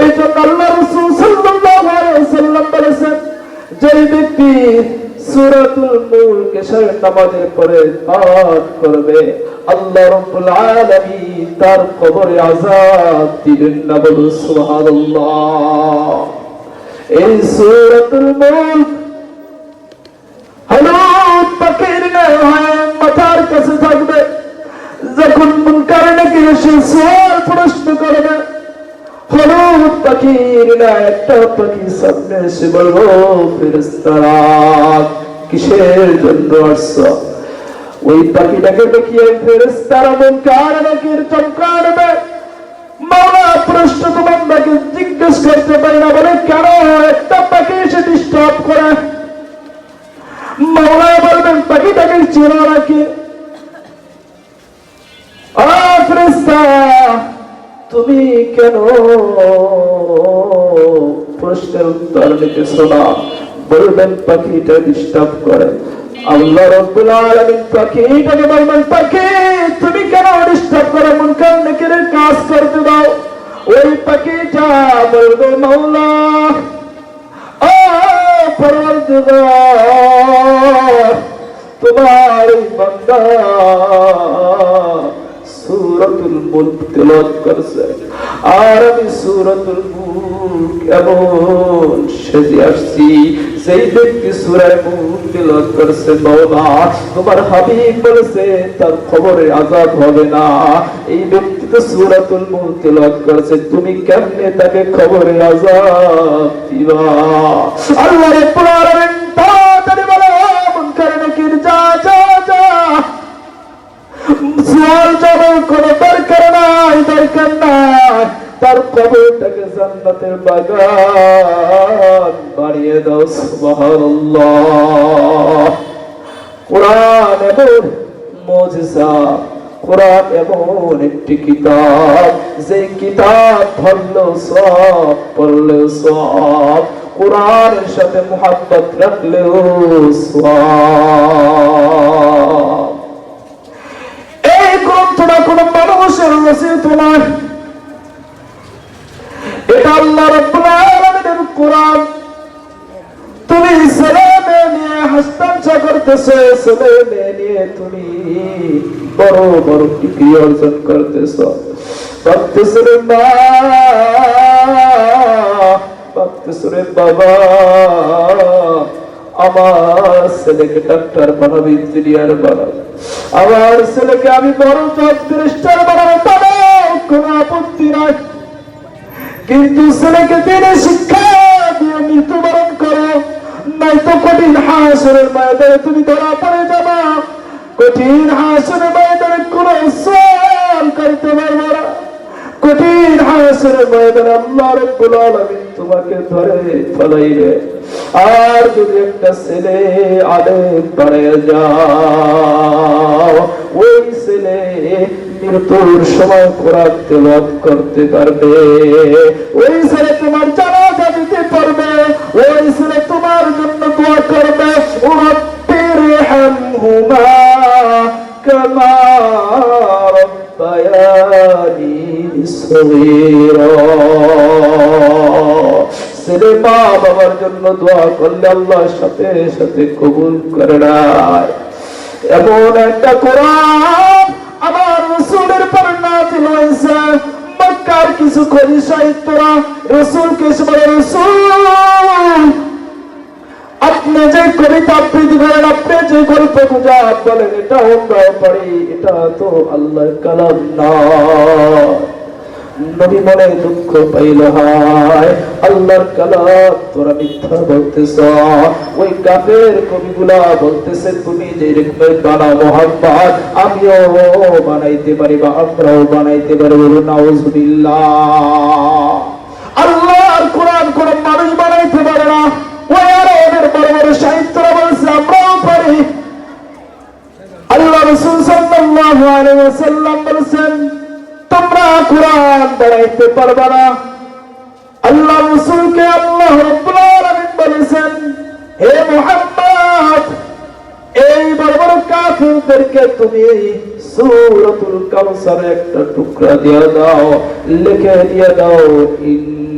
এই জন্য আল্লাহ রাসূল সাল্লাল্লাহু আলাইহি ওয়াসাল্লাম বলেছেন যে ব্যক্তি সূরাতুল মুলক এশার নামাজের পরে পাঠ করবে, আল্লাহ রাব্বুল আলামিন তার কবরে আযাব দিবেন না সুবহানাল্লাহ। এই সূরাতুল মুলক হলো হয় মাথার কাছে থাকবে, যখন মুনকার নাকি সওয়াল প্রশ্ন পাখির একটা পাখি সামনে এসে বলব ফেরেস্তারা কিসের জন্য আসছো? ওই পাখিটাকে দেখিয়ে ফেরেস্তারা মন কার নাকি চমকাড়বে মাওলা, প্রশ্ন জিজ্ঞেস করতে পারি না বলে কেন একটা পাখি এসে ডিস্টার্ব করে? মাওলা বলবেন, পাখিটাকে চেনা রাখি। তুমি কেন প্রশ্নের উত্তর দিতেছ না বলবেন, পাখিটা ডিস্টার্ব করে। আল্লাহ রব্বুল আলামিন পাখিটাকে বলবেন, পাখি, তুমি কেন ডিস্টার্ব করে? মন কান কাজ করতে দাও। ওই পাখিটা বলবে, মাওলা, ও পরওয়ারদিগার, তোমার বান্দা সূরাতুল মুলক করছে। আর আমি সূরাতুল মুলক এমন সেজে আসছি। সেই ব্যক্তি সূরা মুলক তেলাওয়াত করছে তোমার হাবিব তার খবরে আজাদ হবে না। এই ব্যক্তি তো সূরাতুল করছে, তুমি কেমনে তাকে খবরে আজাদ দিবা? আল্লাহ আলামিন তাড়াতাড়ি যা যা যা। সোয়াল জবাব কোনো দরকার নাই দরকার নাই তার কবরটাকে জান্নাতের বাগান বাড়িয়ে দাও, সুবহানাল্লাহ। মুজিজা একটি কিতাব যে কিতাব ধরলো সব পড়ল সব, কোরআনের সাথে মোহাব্বত রাখলেও সব। এই গ্রন্থটা কোন মানুষের অর্জন করতেছ। ভাবতেছে রে মা, ভাবতেছে রে বাবা, আমার ছেলেকে ডাক্তার বানাবো, ইঞ্জিনিয়ার বানাবো। আমার ছেলেকে আমি বড় ব্যারিস্টার বানাবো বাবা কোনো আপত্তি নাই। কিন্তু ছেলেকে দিনে শিক্ষা দিয়ে মৃত্যুবরণ করো। নাই তো কঠিন হাসরের ময়দানে তুমি ধরা পড়ে যাবা। কঠিন হাসরের ময়দানে কোন করতে পারব না কঠিন হাসরের তোমাকে ধরে ফলাইবে। আর যদি একটা ছেলে পারে যাও, ওই ছেলে মৃত্যুর সময় কোরআন তেলাওয়াত করতে পারবে। ওই ছেলে তোমার জানাজা দিতে পারবে। ওই ছেলে সগীরা ছেলে বাবার জন্য দোয়া করলে সাথে সাথে কবুল করে নেয়। এমন একটা কোরআন আমার রসুলের পর মক্কার কিছু সাহিত্যরা বলে রসুল। আপনি যে কবিতা আবৃত্তি করেন, আপনি যে গল্প গুজব বলেন, এটা আমরাও পারি, এটা তো আল্লাহ কালাম না নবী মনে দুঃখ পাইল হায়, আল্লাহর কালাম তোরা মিথ্যা বলতেছ। ওই কাফের কবিগুলা বলতেছে, তুমি যে রকমের বানা মোহাম্মদ, আমিও বানাইতে পারি বা আমরাও বানাইতে পারি। নাউজুবিল্লাহ। আল্লাহর কোরআন কোন মানুষ বানাইতে পারে না। ওই আরও ওদের বড় বড় সাহিত্যরা বলছে, আমরাও পারি। আল্লাহ রসুল সাল্লাল্লাহু আলাইহি ওয়াসাল্লাম বলেছেন তোমরা কোরআন দাঁড়াইতে পারবে না। আল্লাহ রসুলকে আল্লাহ বলেছেন, হে মুহাম্মদ, এই বর্বর কাফিরদেরকে তুমি সূরাতুল কাউসার একটা টুকরা দিয়ে দাও, লিখে দিয়ে দাও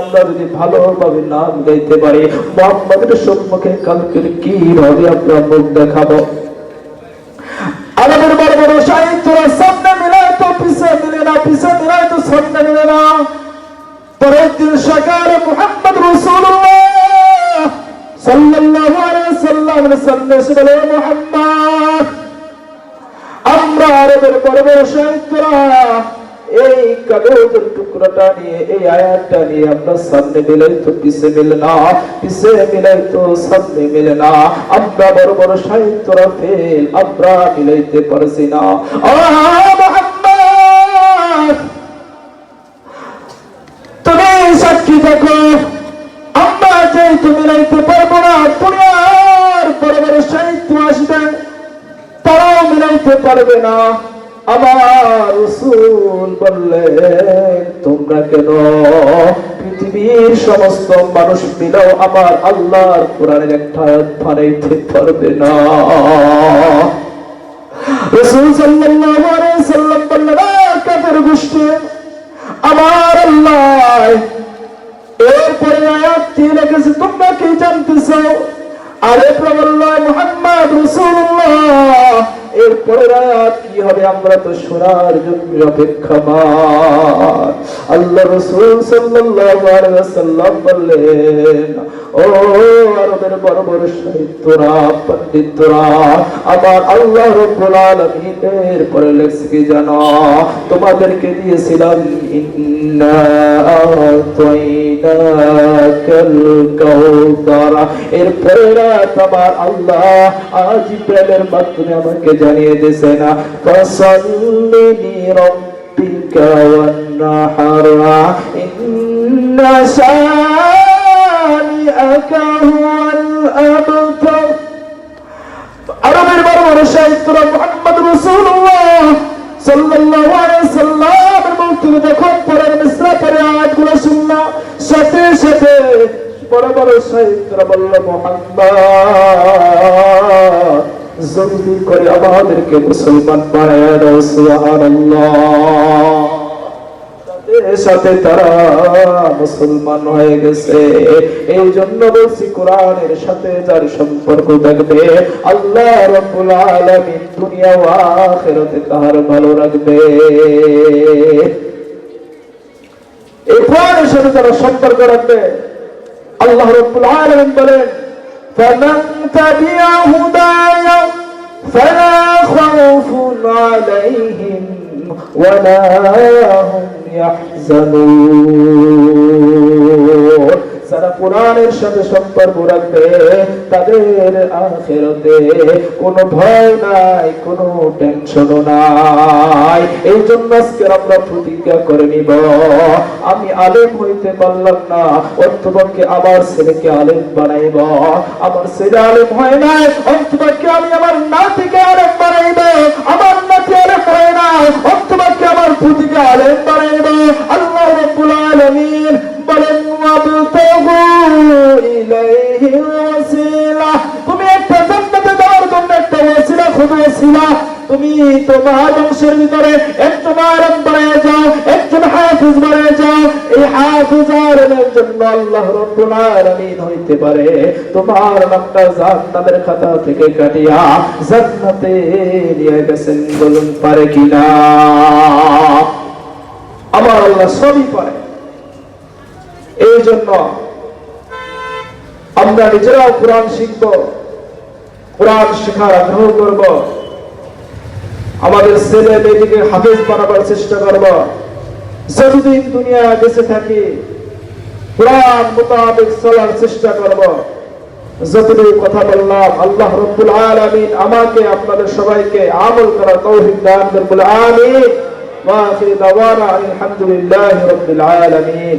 আমরা যদি ভালোভাবে না মিলাইতে পারি, মোহাম্মদের সম্মুখে কালকে কীভাবে আমরা মুখ দেখাবো? আমাদের বড় বড় সাহিত্যরা সামনে মিলায় তো পিছিয়ে মিলে না পিছিয়ে মিলায় তো, সামনে মিলে না। পরের দিন সকালে মোহাম্মদ রসুল্লাহ সাল্লাল্লাহু আলাইহি সাল্লামের সামনে বলে মোহাম্মদ, আমরা আরবের বড় বড় সাহিত্যরা এই কাগজের টুকরাটা নিয়ে, এই আয়াতটা নিয়ে আমরা সামনে মিলাই তো পিছে মিলে না পিছে মিলাই তো সামনে মিলে না। আমরা বড় বড় সাহিত্যরা ফেল আমরা মিলাইতে পারছি না। তুমি সাক্ষী দেখো, আমরা যেহেতু মিলাইতে পারব না, দুনিয়ার বড় বড় সাহিত্য আসবেন তারাও মিলাইতে পারবে না। আমার রসুল বললেন, তোমরা কেন পৃথিবীর সমস্ত মানুষ আমার আল্লাহর কোরআনের একটা না? রসুল সাল্লাল্লাহু আলাইহি সাল্লাম বললেন কাফের গোষ্ঠী, আমার আল্লাহ এরপরে আয়াত দিয়ে লেগেছে তোমরা কি জানতে চাও? আরে প্রবল্লাহ মুহাম্মদ রাসূলুল্লাহ এরপরে রাত কি হবে? আমরা তো শোনার জন্য অপেক্ষামান আল্লাহ রসুল ওয়াসাল্লাম বললেন, ও আরবের বড় বড় সাহিত্যরা পণ্ডিতরা, আমার আল্লাহ রব্বুল আলামিন, এরপরে লেখছে কি জানো? তোমাদেরকে দিয়েছিলাম ইন্না আতাইনাকাল কাউসার এরপরে রাত আমার আল্লাহ আজ প্রেমের মাধ্যমে আমাকে জানিয়ে দিয়েছে না ফসল্লি লিরাব্বিকা ওয়ান্নাহার বলল জলদি করে আমাদেরকে মুসলমান বানায় সাথে তারা মুসলমান হয়ে গেছে। এই জন্য বলছি, কোরআনের সাথে যার সম্পর্ক থাকবে, আল্লাহ রব্বুল তার ভালো রাখবে। এই কোরআনের সাথে যারা সম্পর্ক রাখবে। আল্লাহ রব্বুল আলামিন বলেন فمن تبع هداي فلا خوف عليهم ولا هم يحزنون যারা কোরআনের সাথে সম্পর্ক রাখবে, তাদের আখেরাতে কোনো ভয় নাই, কোনো টেনশনও নাই। এই জন্য আজকে আমরা প্রতিজ্ঞা করে নিব, আমি আলেম হইতে পারলাম না, অন্তপক্ষে আমার ছেলেকে আলেম বানাইব। আমার ছেলে আলেম হয় নাই, অন্তপক্ষে আমি আমার নাতিকে আলেম বানাইব। আমার নাতি আলেম হয় না অন্তপক্ষে আমার পুতিকে আলেম বানাইব। আল্লাহ রাব্বুল আলামিন তুমি একটা জন্য একটা তুমি তোমার বংশের ভিতরে একজন আরব বানিয়ে যাও একজন হাফিজ বানিয়ে যাও এই হাফিজ আরবের জন্য আল্লাহ রব্বুল আলামিন হইতে পারে তোমার নামটা জান্নাতের খাতা থেকে কাটিয়া জান্নাতে নিয়ে গেছেন বলুন পারে কিনা আমার আল্লাহ সবই পারে। এই জন্য আমরা নিজেরাও কোরআন শিখব, কোরআন শেখার আগ্রহ করব, আমাদের ছেলে মেয়েটিকে হাফেজ বানাবার চেষ্টা করব। যতদিন দুনিয়া বেঁচে থাকি, কোরআন মোতাবেক চলার চেষ্টা করব। যতটুকু কথা বললাম, আল্লাহ রব্বুল আলামিন আমাকে, আপনাদের সবাইকে আমল করার তৌফিক দান করুন, আমিন। ওয়া আখির দাওয়ানা আলহামদুলিল্লাহি রাব্বিল আলামিন।